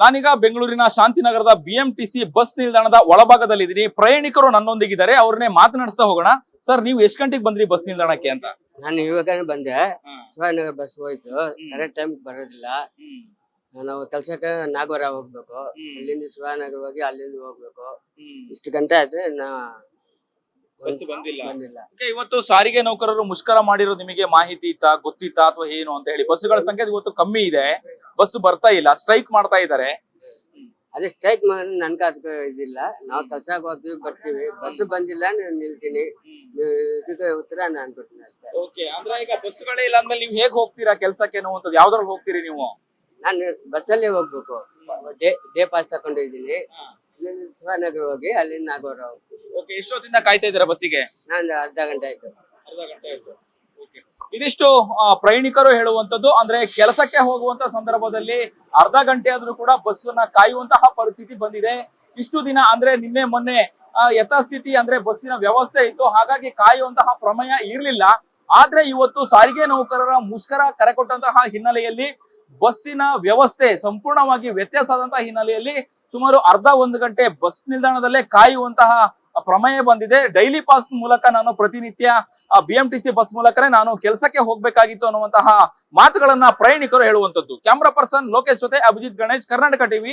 ನಾನೀಗ ಬೆಂಗಳೂರಿನ ಶಾಂತಿನಗರದ BMTC bus ನಿಲ್ದಾಣದ ಒಳಭಾಗದಲ್ಲಿ ಇದ್ದೀನಿ ಪ್ರಯಾಣಿಕರು ನನ್ನೊಂದಿಗಿದ್ದಾರೆ. ಅವ್ರನ್ನೇ ಮಾತನಾಡಿಸ್ತಾ ಹೋಗೋಣ. ಸರ್ ನೀವು ಎಷ್ಟು ಗಂಟೆಗೆ ಬಂದ್ರಿ ಬಸ್ ನಿಲ್ದಾಣಕ್ಕೆ ಅಂತ? ನಾನು ಇವಾಗ ಬಂದೆ. ಶಿವಾನಗರ ಬಸ್ ಹೋಯ್ತು. ಕರೆಕ್ಟ್ ಟೈಮ್ ಬರೋದಿಲ್ಲ. ನಾವು ಕೆಲ್ಸಕ್ಕೆ ನಾಗವರ ಹೋಗ್ಬೇಕು. ಇಲ್ಲಿಂದ ಶಿವಾನಗರ ಹೋಗಿ ಅಲ್ಲಿಂದ ಹೋಗ್ಬೇಕು. ಇಷ್ಟು ಗಂಟೆ ಆದ್ರೆ ನಾ ಬಸ್ ಬಂದಿಲ್ಲ. ಬಂದಿಲ್ಲ. Okay, ಇವತ್ತು ಸಾರಿಗೆ ನೌಕರರು ಮುಷ್ಕರ ಮಾಡಿರೋ ನಿಮಗೆ ಮಾಹಿತಿ ಇತ್ತಾ ಗೊತ್ತಿತ್ತಾ ಅಥವಾ ಏನು ಅಂತ ಹೇಳಿ? ಬಸ್ಸುಗಳ ಸಂಖ್ಯೆ ಇವತ್ತು ಕಮ್ಮಿ ಇದೆ. ಬಸ್ ಬರ್ತಾ ಇಲ್ಲ ಸ್ಟ್ರೈಕ್ ಮಾಡ್ತಾ ಇದ್ದಾರೆ. ಅದೇ ಸ್ಟ್ರೈಕ್ ಮಾಡಿ ನನ್ಗೆ ಅದಕ್ಕೆ ಇದಿಲ್ಲ. ನಾವು ಕೆಲ್ಸಕ್ಕೆ ಹೋಗ್ತೀವಿ ಬರ್ತೀವಿ. ಬಸ್ ಬಂದಿಲ್ಲ ನಾನು ನಿಲ್ತೀನಿ. ಇದಕ್ಕೆ ಉತ್ತರ ನಾನು ಕೊಡ್ತೀನಿ ಅಷ್ಟೇ. ಓಕೆ ಅಂದ್ರೆ ಈಗ ಬಸ್ಗಳೇ ಇಲ್ಲ ಅಂದ್ಮೇಲೆ ನೀವು ಹೇಗ್ ಹೋಗ್ತೀರಾ ಕೆಲ್ಸಕ್ಕೆ ಅನ್ನುವಂಥದ್ದು ಯಾವ್ದ್ರಲ್ಲಿ ಹೋಗ್ತೀರಿ ನೀವು? ನಾನು ಬಸ್ಸಲ್ಲೇ ಹೋಗ್ಬೇಕು. ಡೇ ಡೇ ಪಾಸ್ ತಗೊಂಡಿದ್ದೀನಿ ಇಲ್ಲಿಂದ ಹೋಗಿ ಅಲ್ಲಿ ನಾಗವರ ಹೋಗ್ತೀನಿ. ಓಕೆ ಎಷ್ಟೊತ್ತಿಂದ ಕಾಯ್ತಾ ಇದ್ದೀರಾ ಬಸ್ಸಿಗೆ? ನಾನು ಅರ್ಧ ಗಂಟೆ ಆಯ್ತು. ಅರ್ಧ ಗಂಟೆ ಆಯ್ತು. ಇದಿಷ್ಟು ಪ್ರಯಾಣಿಕರು ಹೇಳುವಂತದ್ದು ಅಂದ್ರೆ ಕೆಲಸಕ್ಕೆ ಹೋಗುವಂತ ಸಂದರ್ಭದಲ್ಲಿ ಅರ್ಧ ಗಂಟೆ ಆದ್ರೂ ಕೂಡ ಬಸ್ಸನ್ನ ಕಾಯುವಂತಹ ಪರಿಸ್ಥಿತಿ ಬಂದಿದೆ. ಇಷ್ಟು ದಿನ ಅಂದ್ರೆ ನಿನ್ನೆ ಮೊನ್ನೆ ಯಥಾಸ್ಥಿತಿ ಅಂದ್ರೆ ಬಸ್ಸಿನ ವ್ಯವಸ್ಥೆ ಇತ್ತು. ಹಾಗಾಗಿ ಕಾಯುವಂತಹ ಪ್ರಮೇಯ ಇರ್ಲಿಲ್ಲ. ಆದ್ರೆ ಇವತ್ತು ಸಾರಿಗೆ ನೌಕರರ ಮುಷ್ಕರ ಕರೆ ಕೊಟ್ಟಂತಹ ಹಿನ್ನೆಲೆಯಲ್ಲಿ ಬಸ್ಸಿನ ವ್ಯವಸ್ಥೆ ಸಂಪೂರ್ಣವಾಗಿ ವ್ಯತ್ಯಾಸ ಆದಂತಹ ಹಿನ್ನೆಲೆಯಲ್ಲಿ ಸುಮಾರು ಅರ್ಧ ಒಂದು ಗಂಟೆ ಬಸ್ ನಿಲ್ದಾಣದಲ್ಲೇ ಕಾಯುವಂತಹ ಪ್ರಮೇಯ ಬಂದಿದೆ. ಡೈಲಿ ಪಾಸ್ ಮೂಲಕ ನಾನು ಪ್ರತಿನಿತ್ಯ ಬಿ ಎಂ ಟಿ ಬಸ್ ಮೂಲಕನೇ ನಾನು ಕೆಲಸಕ್ಕೆ ಹೋಗ್ಬೇಕಾಗಿತ್ತು ಅನ್ನುವಂತಹ ಮಾತುಗಳನ್ನ ಪ್ರಯಾಣಿಕರು ಹೇಳುವಂತದ್ದು ಕ್ಯಾಮ್ರಾ ಪರ್ಸನ್ ಲೋಕೇಶ್ ಜೊತೆ ಅಭಿಜಿತ್ ಗಣೇಶ್, ಕರ್ನಾಟಕ ಟಿವಿ.